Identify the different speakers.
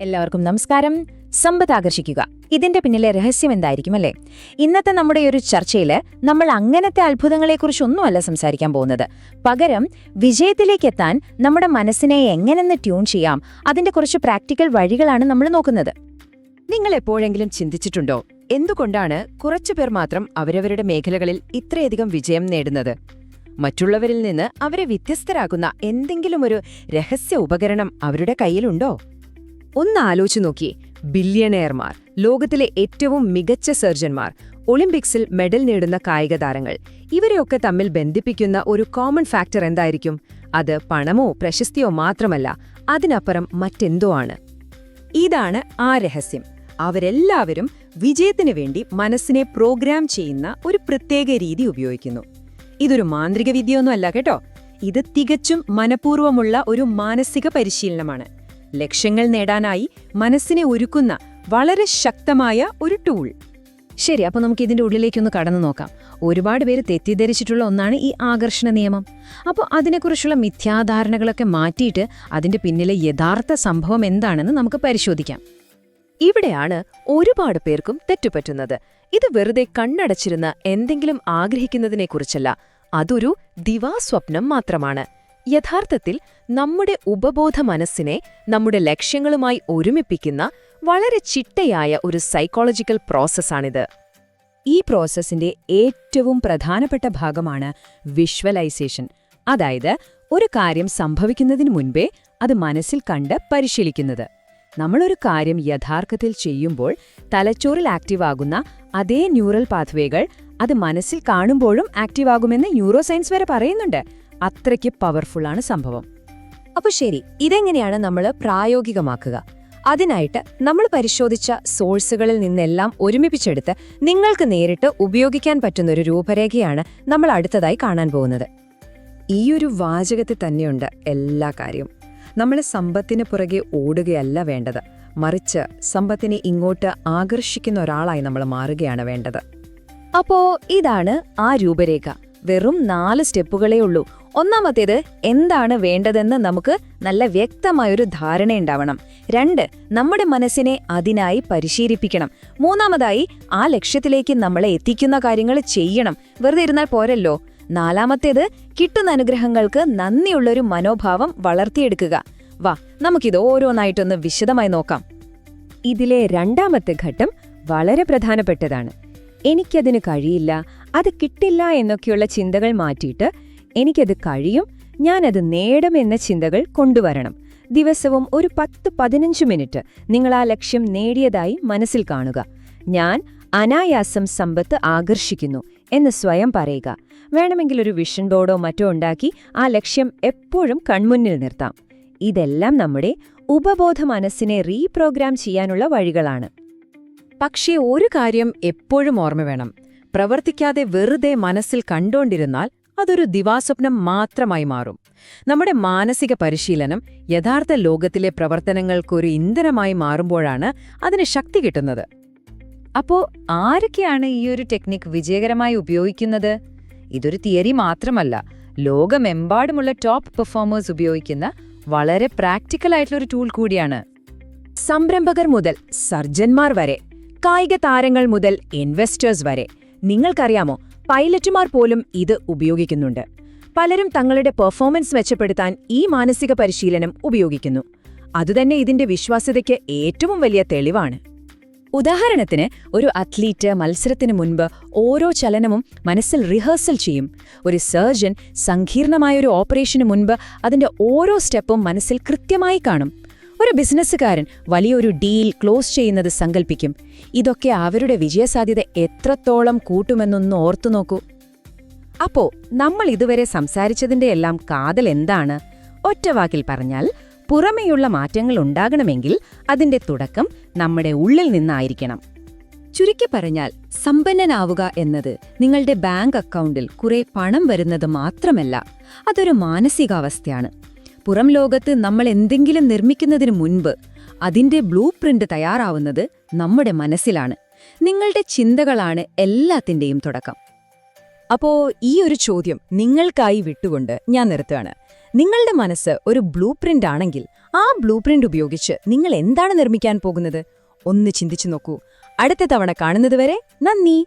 Speaker 1: എല്ലാവർക്കും നമസ്കാരം. സമ്പത്ത് ആകർഷിക്കുക. ഇതിന്റെ പിന്നിലെ രഹസ്യം എന്തായിരിക്കും അല്ലേ? ഇന്നത്തെ നമ്മുടെ ഒരു ചർച്ചയിൽ നമ്മൾ അങ്ങനത്തെ അത്ഭുതങ്ങളെക്കുറിച്ചൊന്നുമല്ല സംസാരിക്കാൻ പോകുന്നത്. പകരം വിജയത്തിലേക്ക് എത്താൻ നമ്മുടെ മനസ്സിനെ എങ്ങനെന്ന് ട്യൂൺ ചെയ്യാം. അതിന്റെ കുറച്ച് പ്രാക്ടിക്കൽ വഴികളാണ് നമ്മൾ നോക്കുന്നത്.
Speaker 2: നിങ്ങൾ എപ്പോഴെങ്കിലും ചിന്തിച്ചിട്ടുണ്ടോ? എന്തുകൊണ്ടാണ് കുറച്ചു പേർ മാത്രം അവരവരുടെ മേഖലകളിൽ ഇത്രയധികം വിജയം നേടുന്നത്? മറ്റുള്ളവരിൽ നിന്ന് അവരെ വ്യത്യസ്തരാക്കുന്ന എന്തെങ്കിലും ഒരു രഹസ്യ ഉപകരണം അവരുടെ കയ്യിലുണ്ടോ? ഒന്ന് ആലോചിച്ചു നോക്കി. ബില്യണയർമാർ ലോകത്തിലെ ഏറ്റവും മികച്ച സർജന്മാർ ഒളിമ്പിക്സിൽ മെഡൽ നേടുന്ന കായിക താരങ്ങൾ ഇവരെയൊക്കെ തമ്മിൽ ബന്ധിപ്പിക്കുന്ന ഒരു കോമൺ ഫാക്ടർ എന്തായിരിക്കും? അത് പണമോ പ്രശസ്തിയോ മാത്രമല്ല അതിനപ്പുറം മറ്റെന്തോ ആണ്. ഇതാണ് ആ രഹസ്യം. അവരെല്ലാവരും വിജയത്തിനു വേണ്ടി മനസ്സിനെ പ്രോഗ്രാം ചെയ്യുന്ന ഒരു പ്രത്യേക രീതി ഉപയോഗിക്കുന്നു. ഇതൊരു മാന്ത്രിക വിദ്യയൊന്നുമല്ല കേട്ടോ. ഇത് തികച്ചും മനഃപൂർവമുള്ള ഒരു മാനസിക പരിശീലനമാണ്. ലക്ഷ്യങ്ങൾ നേടാനായി മനസ്സിനെ ഒരുക്കുന്ന വളരെ ശക്തമായ ഒരു ടൂൾ ശരി അപ്പോൾ നമുക്ക് ഇതിന്റെ ഉള്ളിലേക്കൊന്ന് കടന്നു നോക്കാം. ഒരുപാട് പേര് തെറ്റിദ്ധരിച്ചിട്ടുള്ള ഒന്നാണ് ഈ ആകർഷണ നിയമം. അപ്പോൾ അതിനെക്കുറിച്ചുള്ള മിഥ്യാധാരണകളൊക്കെ മാറ്റിയിട്ട് അതിന്റെ പിന്നിലെ യഥാർത്ഥ സംഭവം എന്താണെന്ന് നമുക്ക് പരിശോധിക്കാം. ഇവിടെയാണ് ഒരുപാട് പേർക്കും തെറ്റുപറ്റുന്നത്. ഇത് വെറുതെ കണ്ണടച്ചിരുന്ന എന്തെങ്കിലും ആഗ്രഹിക്കുന്നതിനെക്കുറിച്ചല്ല. അതൊരു ദിവാസ്വപ്നം മാത്രമാണ്. യഥാർത്ഥത്തിൽ നമ്മുടെ ഉപബോധ മനസ്സിനെ നമ്മുടെ ലക്ഷ്യങ്ങളുമായി ഒരുമിപ്പിക്കുന്ന വളരെ ചിട്ടയായ ഒരു സൈക്കോളജിക്കൽ പ്രോസസ്സാണിത് ഈ പ്രോസസ്സിന്റെ ഏറ്റവും പ്രധാനപ്പെട്ട ഭാഗമാണ് വിഷ്വലൈസേഷൻ അതായത് ഒരു കാര്യം സംഭവിക്കുന്നതിന് മുൻപേ അത് മനസ്സിൽ കണ്ട് പരിശീലിക്കുന്നത്. നമ്മളൊരു കാര്യം യഥാർത്ഥത്തിൽ ചെയ്യുമ്പോൾ തലച്ചോറിൽ ആക്റ്റീവ് ആകുന്ന അതേ ന്യൂറൽ പാത്വേകൾ അത് മനസ്സിൽ കാണുമ്പോഴും ആക്റ്റീവ് ആകുമെന്ന് ന്യൂറോ സയൻസ് വരെ പറയുന്നുണ്ട്. അത്രയ്ക്ക് പവർഫുള്ളാണ് സംഭവം. അപ്പൊ ശരി ഇതെങ്ങനെയാണ് നമ്മൾ പ്രായോഗികമാക്കുക? അതിനായിട്ട് നമ്മൾ പരിശോധിച്ച സോഴ്സുകളിൽ നിന്നെല്ലാം ഒരുമിപ്പിച്ചെടുത്ത് നിങ്ങൾക്ക് നേരിട്ട് ഉപയോഗിക്കാൻ പറ്റുന്ന ഒരു രൂപരേഖയാണ് നമ്മൾ അടുത്തതായി കാണാൻ പോകുന്നത്. ഈയൊരു വാചകത്തിൽ തന്നെയുണ്ട് എല്ലാ കാര്യവും. നമ്മൾ സമ്പത്തിന് പുറകെ ഓടുകയല്ല വേണ്ടത്. മറിച്ച് സമ്പത്തിനെ ഇങ്ങോട്ട് ആകർഷിക്കുന്ന ഒരാളായി നമ്മൾ മാറുകയാണ് വേണ്ടത്.
Speaker 1: അപ്പോ ഇതാണ് ആ രൂപരേഖ. വെറും നാല് സ്റ്റെപ്പുകളേ ഉള്ളൂ. ഒന്നാമത്തേത് എന്താണ് വേണ്ടതെന്ന് നമുക്ക് നല്ല വ്യക്തമായൊരു ധാരണയുണ്ടാവണം രണ്ട് നമ്മുടെ മനസ്സിനെ അതിനായി പരിശീലിപ്പിക്കണം. മൂന്നാമതായി ആ ലക്ഷ്യത്തിലേക്ക് നമ്മളെ എത്തിക്കുന്ന കാര്യങ്ങൾ ചെയ്യണം. വെറുതെ ഇരുന്നാൽ പോരല്ലോ. നാലാമത്തേത് കിട്ടുന്ന അനുഗ്രഹങ്ങൾക്ക് നന്ദിയുള്ളൊരു മനോഭാവം വളർത്തിയെടുക്കുക. വാ നമുക്കിത് ഓരോന്നായിട്ടൊന്ന് വിശദമായി നോക്കാം. ഇതിലെ രണ്ടാമത്തെ ഘട്ടം വളരെ പ്രധാനപ്പെട്ടതാണ്. എനിക്കതിന് കഴിയില്ല അത് കിട്ടില്ല എന്നൊക്കെയുള്ള ചിന്തകൾ മാറ്റിയിട്ട് എനിക്കത് കഴിയും ഞാനത് നേടുമെന്ന ചിന്തകൾ കൊണ്ടുവരണം. ദിവസവും ഒരു പത്ത് പതിനഞ്ച് മിനിറ്റ് നിങ്ങൾ ആ ലക്ഷ്യം നേടിയതായി മനസ്സിൽ കാണുക. ഞാൻ അനായാസം സമ്പത്ത് ആകർഷിക്കുന്നു എന്ന് സ്വയം പറയുക. വേണമെങ്കിൽ ഒരു വിഷൻ ബോർഡോ മറ്റോ ഉണ്ടാക്കി ആ ലക്ഷ്യം എപ്പോഴും കൺമുന്നിൽ നിർത്താം. ഇതെല്ലാം നമ്മുടെ ഉപബോധ മനസ്സിനെ റീപ്രോഗ്രാം ചെയ്യാനുള്ള വഴികളാണ്.
Speaker 2: പക്ഷേ ഒരു കാര്യം എപ്പോഴും ഓർമ്മ വേണം. പ്രവർത്തിക്കാതെ വെറുതെ മനസ്സിൽ കണ്ടോണ്ടിരുന്നാൽ അതൊരു ദിവാസ്വപ്നം മാത്രമായി മാറും. നമ്മുടെ മാനസിക പരിശീലനം യഥാർത്ഥ ലോകത്തിലെ പ്രവർത്തനങ്ങൾക്കൊരു ഇന്ധനമായി മാറുമ്പോഴാണ് അതിന് ശക്തി കിട്ടുന്നത്.
Speaker 1: അപ്പോ ആരൊക്കെയാണ് ഈ ഒരു ടെക്നിക് വിജയകരമായി ഉപയോഗിക്കുന്നത്? ഇതൊരു തിയറി മാത്രമല്ല ലോകമെമ്പാടുമുള്ള ടോപ്പ് പെർഫോമേഴ്സ് ഉപയോഗിക്കുന്ന വളരെ പ്രാക്ടിക്കൽ ആയിട്ടുള്ള ഒരു ടൂൾ കൂടിയാണ്.
Speaker 2: സംരംഭകർ മുതൽ സർജന്മാർ വരെ കായിക താരങ്ങൾ മുതൽ ഇൻവെസ്റ്റേഴ്സ് വരെ നിങ്ങൾക്കറിയാമോ പൈലറ്റുമാർ പോലും ഇത് ഉപയോഗിക്കുന്നുണ്ട്. പലരും തങ്ങളുടെ പെർഫോമൻസ് മെച്ചപ്പെടുത്താൻ ഈ മാനസിക പരിശീലനം ഉപയോഗിക്കുന്നു. അതുതന്നെ ഇതിന്റെ വിശ്വാസ്യതയ്ക്ക് ഏറ്റവും വലിയ തെളിവാണ്. ഉദാഹരണത്തിന് ഒരു അത്ലീറ്റ് മത്സരത്തിന് മുൻപ് ഓരോ ചലനവും മനസ്സിൽ റിഹേഴ്സൽ ചെയ്യും. ഒരു സർജൻ സങ്കീർണമായ ഒരു ഓപ്പറേഷന് മുൻപ് അതിന്റെ ഓരോ സ്റ്റെപ്പും മനസ്സിൽ കൃത്യമായി കാണും. ഒരു ബിസിനസ്സുകാരൻ വലിയൊരു ഡീൽ ക്ലോസ് ചെയ്യുന്നത് സങ്കല്പിക്കും ഇതൊക്കെ അവരുടെ വിജയസാധ്യത എത്രത്തോളം കൂട്ടുമെന്നൊന്ന് ഓർത്തു നോക്കൂ. അപ്പോ നമ്മൾ ഇതുവരെ സംസാരിച്ചതിന്റെ എല്ലാം കാതൽ എന്താണ്? ഒറ്റവാക്കിൽ പറഞ്ഞാൽ പുറമേയുള്ള മാറ്റങ്ങൾ ഉണ്ടാകണമെങ്കിൽ അതിന്റെ തുടക്കം നമ്മുടെ ഉള്ളിൽ നിന്നായിരിക്കണം. ചുരുക്കി പറഞ്ഞാൽ സമ്പന്നനാവുക എന്നത് നിങ്ങളുടെ ബാങ്ക് അക്കൗണ്ടിൽ കുറെ പണം വരുന്നത് മാത്രമല്ല അതൊരു മാനസികാവസ്ഥയാണ്. പുറം ലോകത്ത് നമ്മൾ എന്തെങ്കിലും നിർമ്മിക്കുന്നതിന് മുൻപ് അതിന്റെ ബ്ലൂ പ്രിന്റ് തയ്യാറാവുന്നത് നമ്മുടെ മനസ്സിലാണ്. നിങ്ങളുടെ ചിന്തകളാണ് എല്ലാത്തിന്റെയും തുടക്കം. അപ്പോ ഈ ഒരു ചോദ്യം നിങ്ങൾക്കായി വിട്ടുകൊണ്ട് ഞാൻ നിർത്തുകയാണ്.
Speaker 1: നിങ്ങളുടെ മനസ്സ് ഒരു ബ്ലൂ പ്രിന്റ് ആണെങ്കിൽ ആ ബ്ലൂ പ്രിന്റ് ഉപയോഗിച്ച് നിങ്ങൾ എന്താണ് നിർമ്മിക്കാൻ പോകുന്നത്? ഒന്ന് ചിന്തിച്ചു നോക്കൂ. അടുത്ത തവണ കാണുന്നതുവരെ നന്ദി.